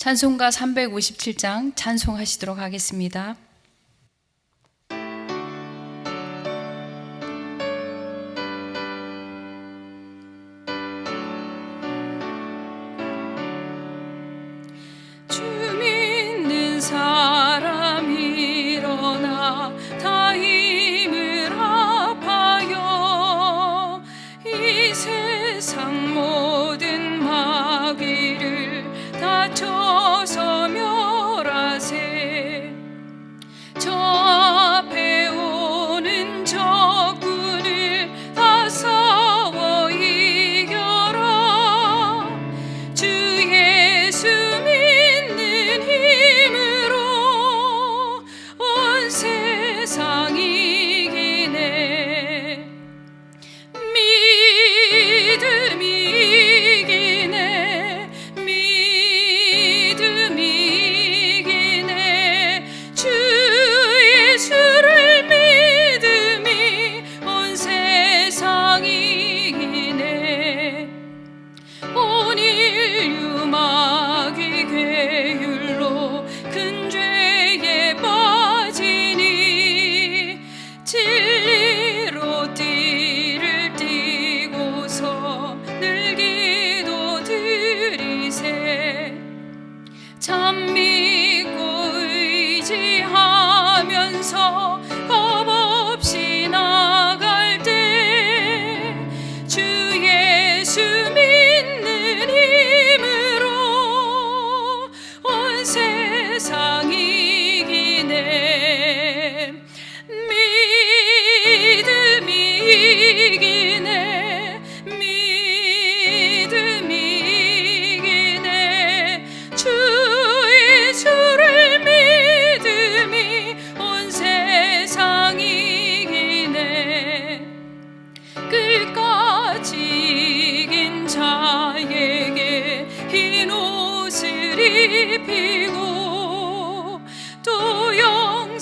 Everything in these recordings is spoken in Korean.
찬송가 357장 찬송하시도록 하겠습니다.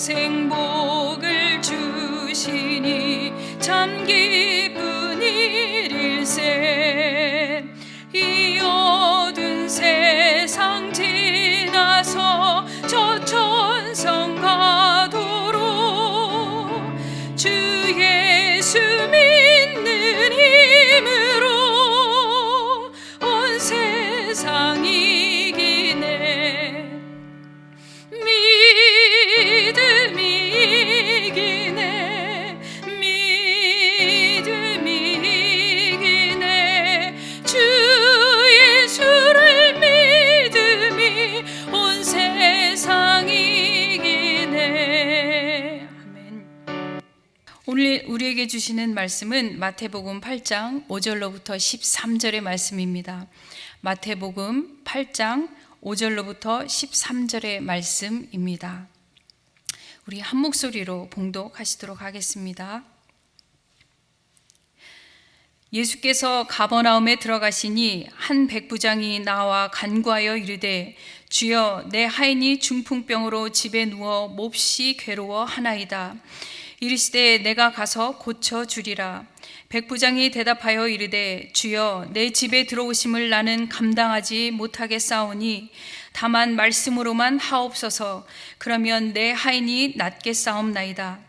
생 복을 주시니 참 기 말씀은 마태복음 8장 5절로부터 13절의 말씀입니다. 마태복음 8장 5절로부터 13절의 말씀입니다. 우리 한 목소리로 봉독하시도록 하겠습니다. 예수께서 가버나움에 들어가시니 한 백부장이 나와 간구하여 이르되 주여 내 하인이 중풍병으로 집에 누워 몹시 괴로워 하나이다 이르시되 내가 가서 고쳐 주리라. 백부장이 대답하여 이르되 주여 내 집에 들어오심을 나는 감당하지 못하겠사오니 다만 말씀으로만 하옵소서. 그러면 내 하인이 낫게 싸움나이다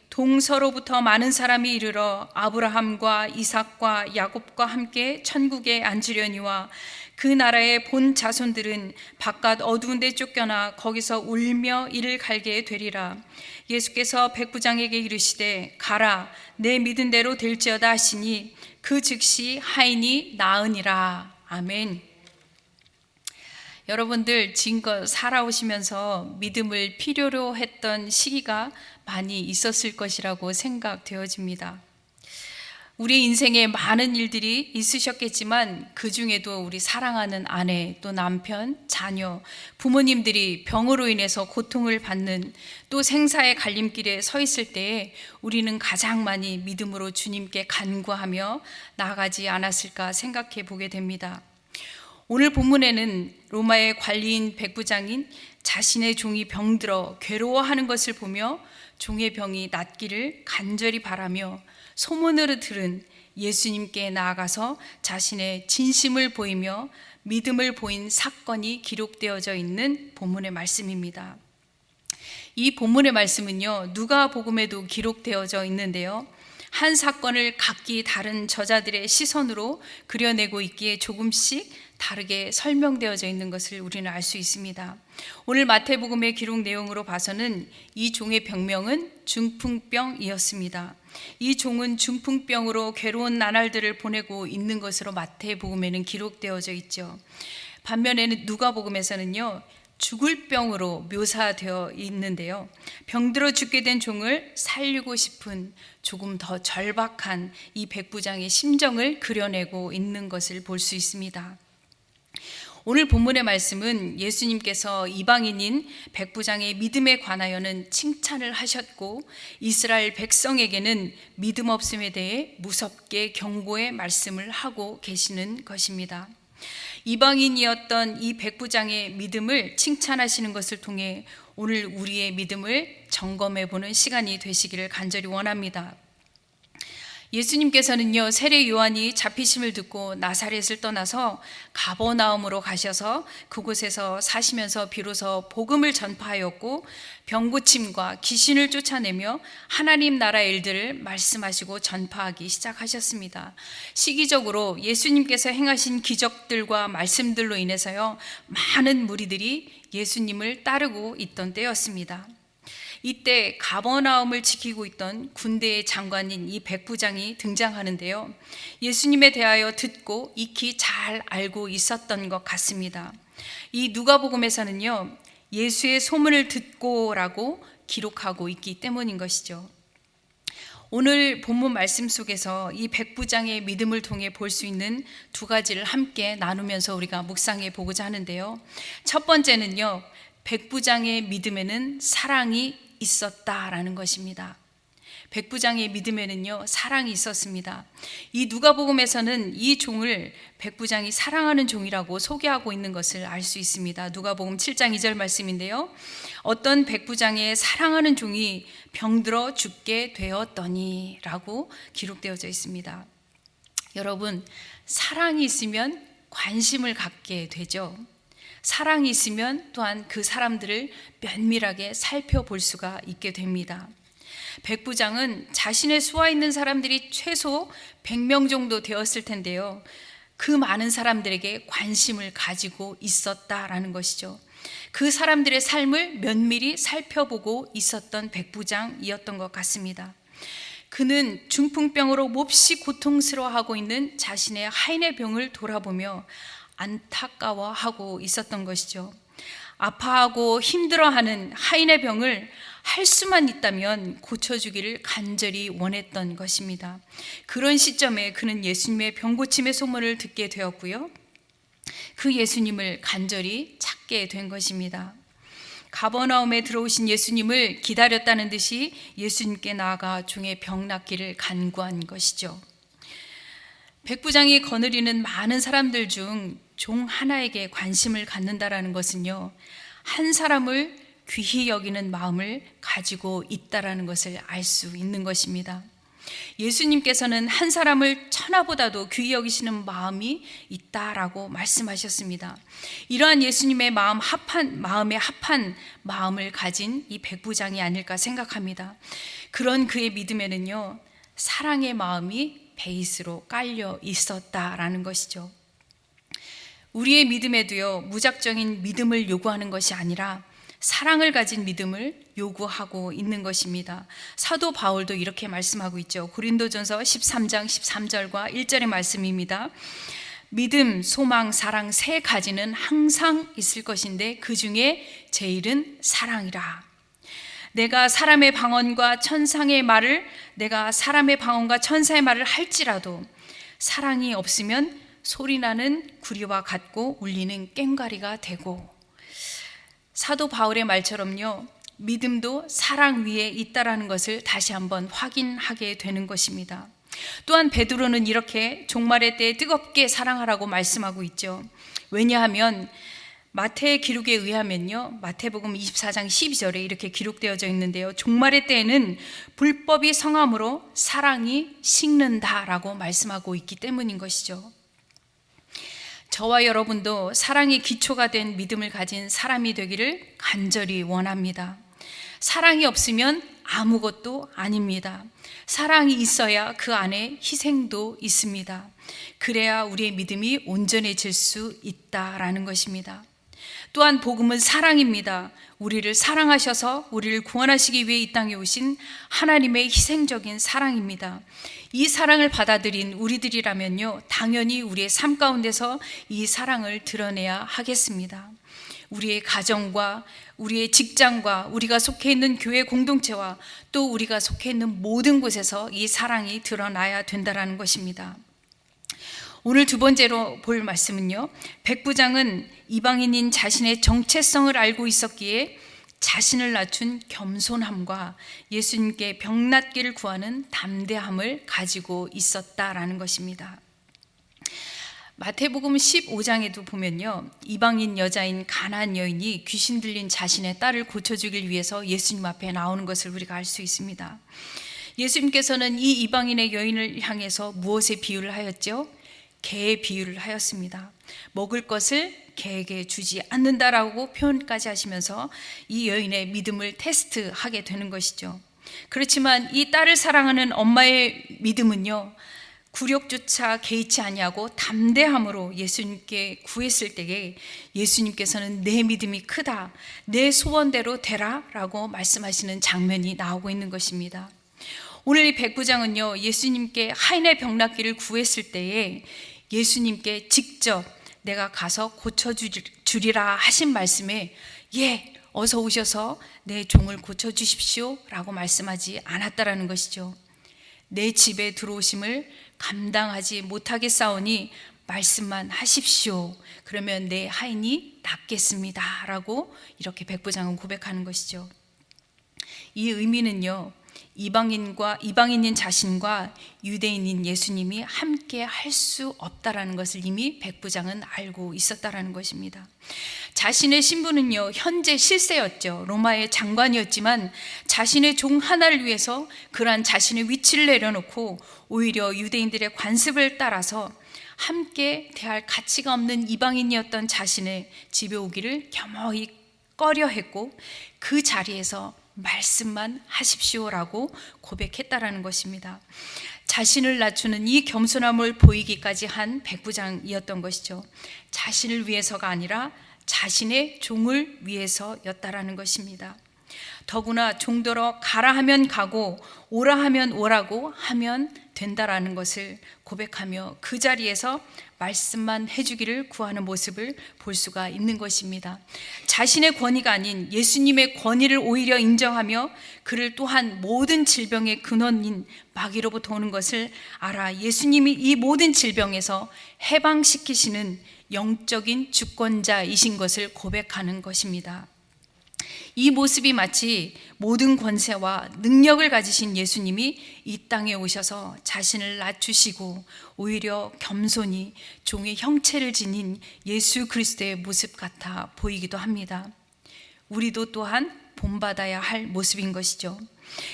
동서로부터 많은 사람이 이르러 아브라함과 이삭과 야곱과 함께 천국에 앉으려니와 그 나라의 본 자손들은 바깥 어두운 데 쫓겨나 거기서 울며 이를 갈게 되리라. 예수께서 백부장에게 이르시되 가라 내 믿은 대로 될지어다 하시니 그 즉시 하인이 나으니라. 아멘 여러분들 지금껏 살아오시면서 믿음을 필요로 했던 시기가 많이 있었을 것이라고 생각되어집니다. 우리 인생에 많은 일들이 있으셨겠지만 그 중에도 우리 사랑하는 아내 또 남편, 자녀, 부모님들이 병으로 인해서 고통을 받는 또 생사의 갈림길에 서 있을 때에 우리는 가장 많이 믿음으로 주님께 간구하며 나아가지 않았을까 생각해 보게 됩니다. 오늘 본문에는 로마의 관리인 백부장인 자신의 종이 병들어 괴로워하는 것을 보며 종의 병이 낫기를 간절히 바라며 소문으로 들은 예수님께 나아가서 자신의 진심을 보이며 믿음을 보인 사건이 기록되어져 있는 본문의 말씀입니다. 이 본문의 말씀은요, 누가 복음에도 기록되어져 있는데요. 한 사건을 각기 다른 저자들의 시선으로 그려내고 있기에 조금씩 다르게 설명되어져 있는 것을 우리는 알 수 있습니다. 오늘 마태복음의 기록 내용으로 봐서는 이 종의 병명은 중풍병이었습니다. 이 종은 중풍병으로 괴로운 나날들을 보내고 있는 것으로 마태복음에는 기록되어져 있죠. 반면에는 누가복음에서는요. 죽을 병으로 묘사되어 있는데요. 병들어 죽게 된 종을 살리고 싶은 조금 더 절박한 이 백부장의 심정을 그려내고 있는 것을 볼 수 있습니다. 오늘 본문의 말씀은 예수님께서 이방인인 백부장의 믿음에 관하여는 칭찬을 하셨고 이스라엘 백성에게는 믿음 없음에 대해 무섭게 경고의 말씀을 하고 계시는 것입니다. 이방인이었던 이 백부장의 믿음을 칭찬하시는 것을 통해 오늘 우리의 믿음을 점검해 보는 시간이 되시기를 간절히 원합니다. 예수님께서는요 세례 요한이 잡히심을 듣고 나사렛을 떠나서 가버나움으로 가셔서 그곳에서 사시면서 비로소 복음을 전파하였고 병고침과 귀신을 쫓아내며 하나님 나라의 일들을 말씀하시고 전파하기 시작하셨습니다. 시기적으로 예수님께서 행하신 기적들과 말씀들로 인해서요 많은 무리들이 예수님을 따르고 있던 때였습니다. 이때 가버나움을 지키고 있던 군대의 장관인 이 백부장이 등장하는데요. 예수님에 대하여 듣고 익히 잘 알고 있었던 것 같습니다. 이 누가복음에서는요. 예수의 소문을 듣고라고 기록하고 있기 때문인 것이죠. 오늘 본문 말씀 속에서 이 백부장의 믿음을 통해 볼 수 있는 두 가지를 함께 나누면서 우리가 묵상해 보고자 하는데요. 첫 번째는요. 백부장의 믿음에는 사랑이 있었다라는 것입니다. 백부장의 믿음에는요 사랑이 있었습니다. 이 누가복음에서는 이 종을 백부장이 사랑하는 종이라고 소개하고 있는 것을 알 수 있습니다. 누가복음 7장 2절 말씀인데요. 어떤 백부장의 사랑하는 종이 병들어 죽게 되었더니라고 기록되어져 있습니다. 여러분 사랑이 있으면 관심을 갖게 되죠. 사랑이 있으면 또한 그 사람들을 면밀하게 살펴볼 수가 있게 됩니다. 백 부장은 자신의 수와 있는 사람들이 최소 100명 정도 되었을 텐데요. 그 많은 사람들에게 관심을 가지고 있었다라는 것이죠. 그 사람들의 삶을 면밀히 살펴보고 있었던 백 부장이었던 것 같습니다. 그는 중풍병으로 몹시 고통스러워하고 있는 자신의 하인의 병을 돌아보며 안타까워하고 있었던 것이죠. 아파하고 힘들어하는 하인의 병을 할 수만 있다면 고쳐주기를 간절히 원했던 것입니다. 그런 시점에 그는 예수님의 병고침의 소문을 듣게 되었고요. 그 예수님을 간절히 찾게 된 것입니다. 가버나움에 들어오신 예수님을 기다렸다는 듯이 예수님께 나아가 종의 병 낫기를 간구한 것이죠. 백부장이 거느리는 많은 사람들 중 종 하나에게 관심을 갖는다라는 것은요, 한 사람을 귀히 여기는 마음을 가지고 있다라는 것을 알 수 있는 것입니다. 예수님께서는 한 사람을 천하보다도 귀히 여기시는 마음이 있다라고 말씀하셨습니다. 이러한 예수님의 마음 합한 마음에 합한 마음을 가진 이 백부장이 아닐까 생각합니다. 그런 그의 믿음에는요 사랑의 마음이 베이스로 깔려 있었다라는 것이죠. 우리의 믿음에도요, 무작정인 믿음을 요구하는 것이 아니라 사랑을 가진 믿음을 요구하고 있는 것입니다. 사도 바울도 이렇게 말씀하고 있죠. 고린도전서 13장 13절과 1절의 말씀입니다. 믿음, 소망, 사랑 세 가지는 항상 있을 것인데 그 중에 제일은 사랑이라. 내가 사람의 방언과 천상의 말을 내가 사람의 방언과 천사의 말을 할지라도 사랑이 없으면 소리나는 구리와 같고 울리는 꽹과리가 되고 사도 바울의 말처럼요. 믿음도 사랑 위에 있다라는 것을 다시 한번 확인하게 되는 것입니다. 또한 베드로는 이렇게 종말의 때에 뜨겁게 사랑하라고 말씀하고 있죠. 왜냐하면 마태 기록에 의하면요. 마태복음 24장 12절에 이렇게 기록되어져 있는데요. 종말의 때에는 불법이 성함으로 사랑이 식는다라고 말씀하고 있기 때문인 것이죠. 저와 여러분도 사랑이 기초가 된 믿음을 가진 사람이 되기를 간절히 원합니다. 사랑이 없으면 아무것도 아닙니다. 사랑이 있어야 그 안에 희생도 있습니다. 그래야 우리의 믿음이 온전해질 수 있다라는 것입니다. 또한 복음은 사랑입니다. 우리를 사랑하셔서 우리를 구원하시기 위해 이 땅에 오신 하나님의 희생적인 사랑입니다. 이 사랑을 받아들인 우리들이라면요, 당연히 우리의 삶 가운데서 이 사랑을 드러내야 하겠습니다. 우리의 가정과 우리의 직장과 우리가 속해 있는 교회 공동체와 또 우리가 속해 있는 모든 곳에서 이 사랑이 드러나야 된다라는 것입니다. 오늘 두 번째로 볼 말씀은요. 백부장은 이방인인 자신의 정체성을 알고 있었기에 자신을 낮춘 겸손함과 예수님께 병낫기를 구하는 담대함을 가지고 있었다라는 것입니다. 마태복음 15장에도 보면요. 이방인 여자인 가난 여인이 귀신 들린 자신의 딸을 고쳐 주길 위해서 예수님 앞에 나오는 것을 우리가 알 수 있습니다. 예수님께서는 이 이방인의 여인을 향해서 무엇에 비유를 하였죠? 개의 비유를 하였습니다. 먹을 것을 개에게 주지 않는다라고 표현까지 하시면서 이 여인의 믿음을 테스트하게 되는 것이죠. 그렇지만 이 딸을 사랑하는 엄마의 믿음은요. 굴욕조차 개의치 아니하고 담대함으로 예수님께 구했을 때에 예수님께서는 내 믿음이 크다. 내 소원대로 되라라고 말씀하시는 장면이 나오고 있는 것입니다. 오늘 이 백부장은요. 예수님께 하인의 병낫기를 구했을 때에 예수님께 직접 내가 가서 고쳐주리라 하신 말씀에 예, 어서 오셔서 내 종을 고쳐주십시오 라고 말씀하지 않았다라는 것이죠. 내 집에 들어오심을 감당하지 못하겠사오니 말씀만 하십시오. 그러면 내 하인이 낫겠습니다. 라고 이렇게 백부장은 고백하는 것이죠. 이 의미는요, 이방인과 이방인인 자신과 유대인인 예수님이 함께 할 수 없다라는 것을 이미 백부장은 알고 있었다라는 것입니다. 자신의 신분은요 현재 실세였죠 로마의 장관이었지만 자신의 종 하나를 위해서 그러한 자신의 위치를 내려놓고 오히려 유대인들의 관습을 따라서 함께 대할 가치가 없는 이방인이었던 자신의 집에 오기를 겸허히 꺼려했고 그 자리에서 말씀만 하십시오라고 고백했다라는 것입니다. 자신을 낮추는 이 겸손함을 보이기까지 한 백부장이었던 것이죠. 자신을 위해서가 아니라 자신의 종을 위해서였다라는 것입니다. 더구나 종더러 가라 하면 가고 오라 하면 오라고 하면 된다라는 것을 고백하며 그 자리에서 말씀만 해주기를 구하는 모습을 볼 수가 있는 것입니다. 자신의 권위가 아닌 예수님의 권위를 오히려 인정하며 그를 또한 모든 질병의 근원인 마귀로부터 오는 것을 알아 예수님이 이 모든 질병에서 해방시키시는 영적인 주권자이신 것을 고백하는 것입니다. 이 모습이 마치 모든 권세와 능력을 가지신 예수님이 이 땅에 오셔서 자신을 낮추시고 오히려 겸손히 종의 형체를 지닌 예수 그리스도의 모습 같아 보이기도 합니다. 우리도 또한 본받아야 할 모습인 것이죠.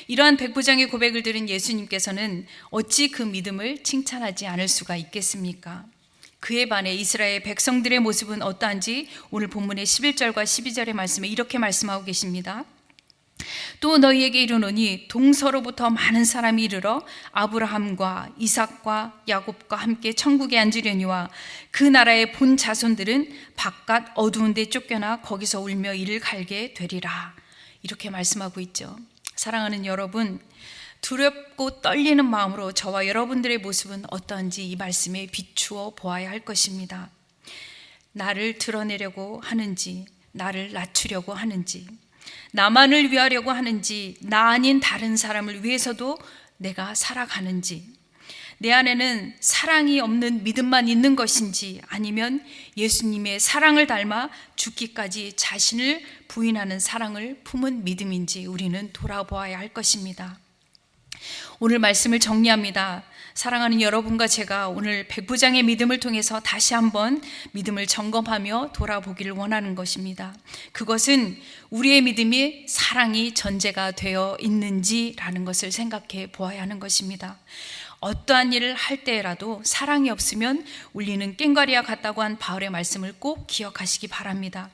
이러한 백부장의 고백을 들은 예수님께서는 어찌 그 믿음을 칭찬하지 않을 수가 있겠습니까? 그에 반해 이스라엘 백성들의 모습은 어떠한지 오늘 본문의 11절과 12절의 말씀에 이렇게 말씀하고 계십니다. 또 너희에게 이르노니 동서로부터 많은 사람이 이르러 아브라함과 이삭과 야곱과 함께 천국에 앉으려니와 그 나라의 본 자손들은 바깥 어두운 데 쫓겨나 거기서 울며 이를 갈게 되리라. 이렇게 말씀하고 있죠. 사랑하는 여러분, 두렵고 떨리는 마음으로 저와 여러분들의 모습은 어떠한지 이 말씀에 비추어 보아야 할 것입니다. 나를 드러내려고 하는지, 나를 낮추려고 하는지, 나만을 위하려고 하는지, 나 아닌 다른 사람을 위해서도 내가 살아가는지, 내 안에는 사랑이 없는 믿음만 있는 것인지, 아니면 예수님의 사랑을 닮아 죽기까지 자신을 부인하는 사랑을 품은 믿음인지 우리는 돌아보아야 할 것입니다. 오늘 말씀을 정리합니다. 사랑하는 여러분과 제가 오늘 백부장의 믿음을 통해서 다시 한번 믿음을 점검하며 돌아보기를 원하는 것입니다. 그것은 우리의 믿음이 사랑이 전제가 되어 있는지라는 것을 생각해 보아야 하는 것입니다. 어떠한 일을 할 때라도 사랑이 없으면 울리는 깽가리와 같다고 한 바울의 말씀을 꼭 기억하시기 바랍니다.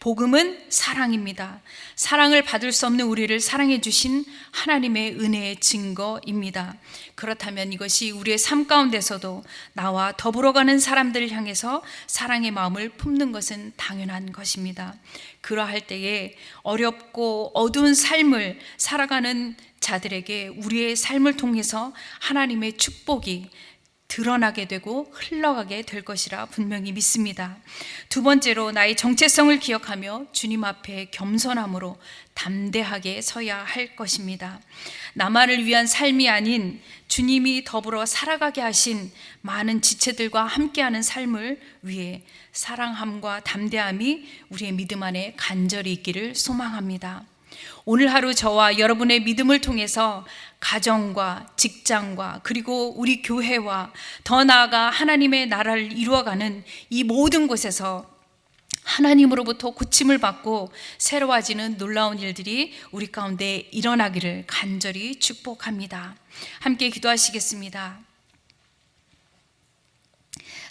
복음은 사랑입니다. 사랑을 받을 수 없는 우리를 사랑해 주신 하나님의 은혜의 증거입니다. 그렇다면 이것이 우리의 삶 가운데서도 나와 더불어가는 사람들을 향해서 사랑의 마음을 품는 것은 당연한 것입니다. 그러할 때에 어렵고 어두운 삶을 살아가는 자들에게 우리의 삶을 통해서 하나님의 축복이 드러나게 되고 흘러가게 될 것이라 분명히 믿습니다. 두 번째로 나의 정체성을 기억하며 주님 앞에 겸손함으로 담대하게 서야 할 것입니다. 나만을 위한 삶이 아닌 주님이 더불어 살아가게 하신 많은 지체들과 함께하는 삶을 위해 사랑함과 담대함이 우리의 믿음 안에 간절히 있기를 소망합니다. 오늘 하루 저와 여러분의 믿음을 통해서 가정과 직장과 그리고 우리 교회와 더 나아가 하나님의 나라를 이루어가는 이 모든 곳에서 하나님으로부터 고침을 받고 새로워지는 놀라운 일들이 우리 가운데 일어나기를 간절히 축복합니다. 함께 기도하시겠습니다.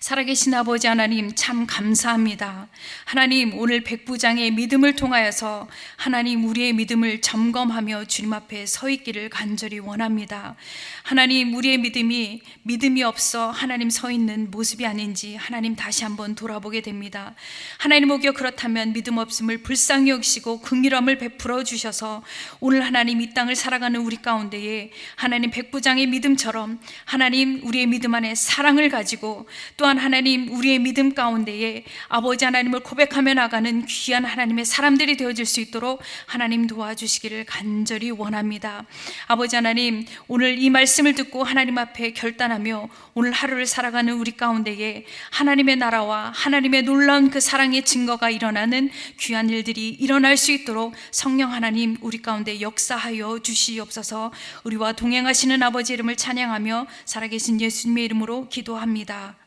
살아계신 아버지 하나님 참 감사합니다. 하나님 오늘 백부장의 믿음을 통하여서 하나님 우리의 믿음을 점검하며 주님 앞에 서 있기를 간절히 원합니다. 하나님 우리의 믿음이 믿음이 없어 하나님 서 있는 모습이 아닌지 하나님 다시 한번 돌아보게 됩니다. 하나님 오기어 그렇다면 믿음 없음을 불쌍히 여기시고 긍휼함을 베풀어 주셔서 오늘 하나님 이 땅을 살아가는 우리 가운데에 하나님 백부장의 믿음처럼 하나님 우리의 믿음 안에 사랑을 가지고 또한 하나님 우리의 믿음 가운데에 아버지 하나님을 고백하며 나가는 귀한 하나님의 사람들이 되어질 수 있도록 하나님 도와주시기를 간절히 원합니다. 아버지 하나님 오늘 이 말씀을 듣고 하나님 앞에 결단하며 오늘 하루를 살아가는 우리 가운데에 하나님의 나라와 하나님의 놀라운 그 사랑의 증거가 일어나는 귀한 일들이 일어날 수 있도록 성령 하나님 우리 가운데 역사하여 주시옵소서 우리와 동행하시는 아버지 이름을 찬양하며 살아계신 예수님의 이름으로 기도합니다.